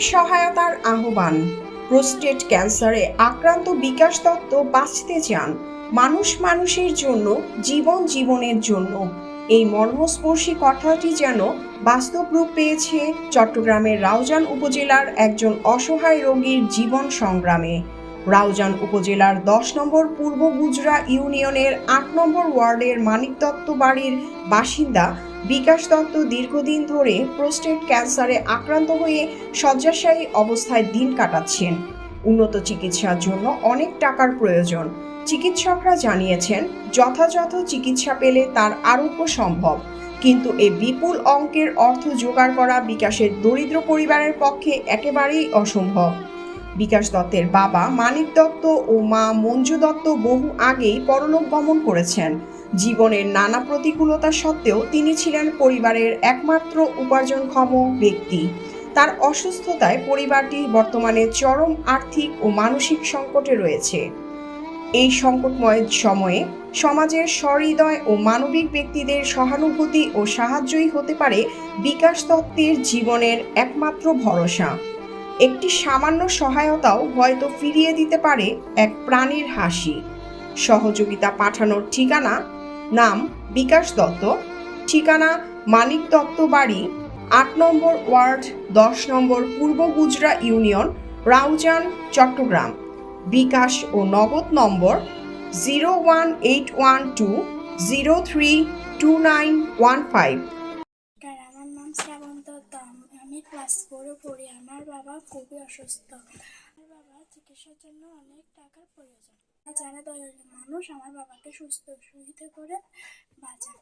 সহায়তার আহ্বান। প্রোস্টেট ক্যান্সারে আক্রান্ত বিকাশ দত্ত বাঁচতে চান। মানুষ মানুষের জন্য, জীবন জীবনের জন্য। এই মর্মস্পর্শী কথাটি যেন বাস্তব রূপ পেয়েছে চট্টগ্রামের রাউজান উপজেলার একজন অসহায় রোগীর জীবন সংগ্রামে। রাউজান উপজেলার দশ নম্বর পূর্ব গুজরা ইউনিয়নের আট নম্বর ওয়ার্ডের মানিক দত্ত বাড়ির বাসিন্দা বিকাশ দত্ত দীর্ঘদিন ধরে প্রোস্টেট ক্যান্সারে আক্রান্ত হয়ে শয্যাশায়ী অবস্থায় দিন কাটাচ্ছেন। উন্নত চিকিৎসার জন্য অনেক টাকার প্রয়োজন। চিকিৎসকরা জানিয়েছেন, যথাযথ চিকিৎসা পেলে তার আরোগ্য সম্ভব কিন্তু এই বিপুল অঙ্কের অর্থ জোগাড় করা বিকাশের দরিদ্র পরিবারের পক্ষে একেবারেই অসম্ভব। বিকাশ দত্তের বাবা মানিক দত্ত ও মা মঞ্জু দত্ত বহু আগেই পরলোক গমন করেছেন। জীবনের নানা প্রতিকূলতা সত্ত্বেও তিনি ছিলেন পরিবারের একমাত্র উপার্জনক্ষম ব্যক্তি। তার অসুস্থতায় পরিবারটি বর্তমানে চরম আর্থিক ও মানসিক সংকটে রয়েছে। এই সংকটময় সময়ে সমাজের সহৃদয় ও মানবিক ব্যক্তিদের সহানুভূতি ও সাহায্যই হতে পারে বিকাশ তত্ত্বের জীবনের একমাত্র ভরসা। একটি সামান্য সহায়তাও হয়তো ফিরিয়ে দিতে পারে এক প্রাণীর হাসি। সহযোগিতা পাঠানোর ঠিকানা নাম বিকাশ দত্ত, ঠিকানা মানিক দত্ত বাড়ি, আট নম্বর ওয়ার্ড, দশ নম্বর পূর্ব গুজরা ইউনিয়ন, রাউজান, চট্টগ্রাম। বিকাশ ও নগদ নম্বর zero one eight one two zero three two nine one five. Class ফোরে পড়ি। আমার বাবা খুবই অসুস্থ। আমার বাবার চিকিৎসার জন্য অনেক টাকার প্রয়োজন। যারা দয়ালু মানুষ আমার বাবাকে সুস্থ সুবিধা করে বাঁচান।